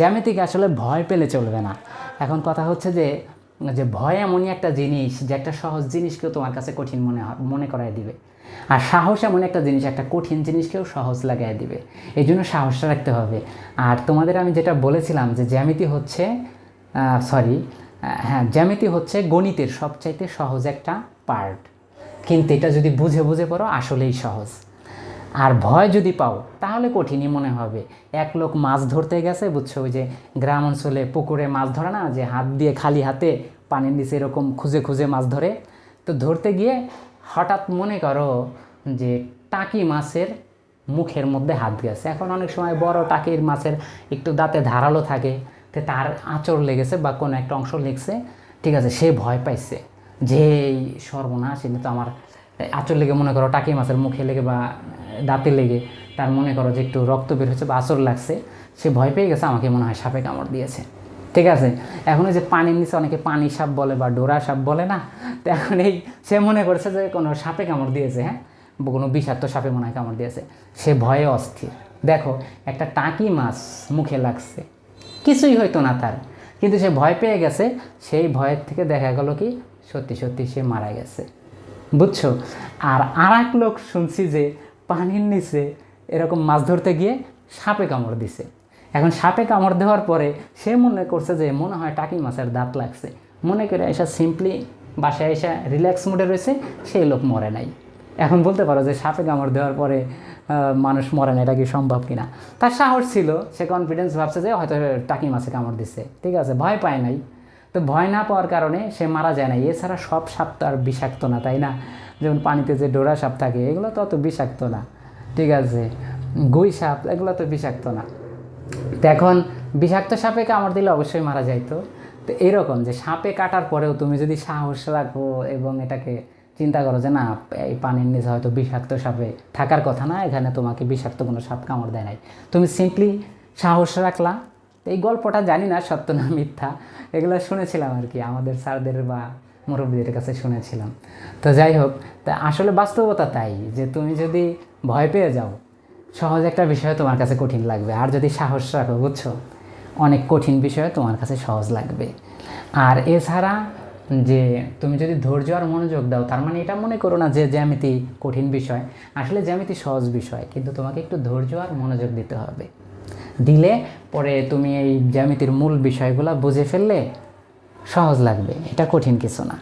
জ্যামিতিকে আসলে ভয় পেলে চলবে না। এখন কথা হচ্ছে যে যে ভয় এমনই একটা জিনিস যে একটা সহজ জিনিসকেও তোমার কাছে কঠিন মনে মনে করাই দিবে। আর সাহস এমন একটা জিনিস, একটা কঠিন জিনিসকেও সহজ লাগাই দিবে। এই জন্য সাহসটা রাখতে হবে। আর তোমাদের আমি যেটা বলেছিলাম যে জ্যামিতি হচ্ছে সরি হ্যাঁ জ্যামিতি হচ্ছে গণিতের সবচাইতে সহজ একটা পার্ট কিন্তু এটা যদি বুঝে বুঝে পড়ো, আসলেই সহজ। আর ভয় যদি পাও, তাহলে কঠিনই মনে হবে। এক লোক মাছ ধরতে গেছে, বুঝছ? ওই যে গ্রাম অঞ্চলে পুকুরে মাছ ধরে না, যে হাত দিয়ে খালি হাতে পানির নিচে এরকম খুঁজে খুঁজে মাছ ধরে। তো ধরতে গিয়ে হঠাৎ মনে করো যে টাকি মাছের মুখের মধ্যে হাত গেছে। এখন অনেক সময় বড় টাকির মাছের একটু দাঁতে ধারালো থাকে, তো তার আঁচড় লেগেছে বা কোনো একটা অংশ লেগেছে, ঠিক আছে, সে ভয় পাইছে। যে সর্বনাশ এটা তো আমার আঁচড় লেগে মনে করো টাকি মাছের মুখে লেগে বা দাঁতে লেগে তার মনে করো যে একটু রক্ত বের হচ্ছে বা আঁচড় লাগছে, সে ভয় পেয়ে গেছে, আমাকে মনে হয় সাপে কামড় দিয়েছে। ঠিক আছে? এখন যে পানির নিচে অনেকে পানি সাপ বলে বা ডোরা সাপ বলে না, তো এখন এই সে মনে করছে যে কোনো সাপে কামড় দিয়েছে হ্যাঁ? কোনো বিষাক্ত সাপে মনে হয় কামড় দিয়েছে। সে ভয়ে অস্থির। দেখো, একটা টাকি মাছ মুখে লাগছে। কিছুই হয়তো না তার। কিন্তু সে ভয় পেয়ে গেছে, সেই ভয়ের থেকে দেখা গেল কি, সত্যি সত্যি সে মারা গেছে। বুঝছ? আর আর এক লোক শুনছি যে পানির নিচে এরকম মাছ ধরতে গিয়ে সাপে কামড় দিছে। এখন সাপে কামড় দেওয়ার পরে সে মনে করছে যে মনে হয় টাকি মাছের দাঁত লাগছে। মনে করে এসা সিম্পলি বাসায় এসে রিল্যাক্স মুডে রয়েছে, সেই লোক মরে নাই। এখন বলতে পারো যে সাপে কামড় দেওয়ার পরে মানুষ মরে না এটা কি সম্ভব কিনা? তার সাহস ছিল, সে কনফিডেন্স ভাবছে যে হয়তো টাকি মাছে কামড় দিছে। ঠিক আছে, ভয় পায় নাই। তো ভয় না পাওয়ার কারণে সে মারা যায় না এছাড়া সব সাপ তো আর বিষাক্ত না, তাই না? যেমন পানিতে যে ডোরা সাপ থাকে, এগুলো তো অত বিষাক্ত না। ঠিক আছে? গুই সাপ, এগুলো তো বিষাক্ত না। তো এখন বিষাক্ত সাপে কামড় দিলে অবশ্যই মারা যাইতো তো। এরকম যে সাপে কাটার পরেও তুমি যদি সাহস রাখো এবং এটাকে চিন্তা করো যে না, এই পানির নিচে হয়তো বিষাক্ত সাপে থাকার কথা না, এখানে তোমাকে বিষাক্ত কোনো সাপ কামড় দেয় নাই। তুমি সিম্পলি সাহস রাখলা। এই গল্পটা জানি না, সত্য না মিথ্যা, এগুলো শুনেছিলাম আর কি। আমাদের স্যারদের বা মুরব্বীদের কাছে শুনেছিলাম। তো যাই হোক, তা আসলে বাস্তবতা তাই যে তুমি যদি ভয় পেয়ে যাও, সহজ একটা বিষয় তোমার কাছে কঠিন লাগবে। আর যদি সাহস রাখো, বুঝছ? অনেক কঠিন বিষয় তোমার কাছে সহজ লাগবে। আর এছাড়া যে তুমি যদি ধৈর্য আর মনোযোগ দাও, তার মানে এটা মনে করো না যে জ্যামিতি কঠিন বিষয়। আসলে জ্যামিতি সহজ বিষয়, কিন্তু তোমাকে একটু ধৈর্য আর মনোযোগ দিতে হবে। দিলে পরে তুমি এই জ্যামিতির মূল বিষয়গুলো বুঝে ফেললে সহজ লাগবে এটা কঠিন কিছু না।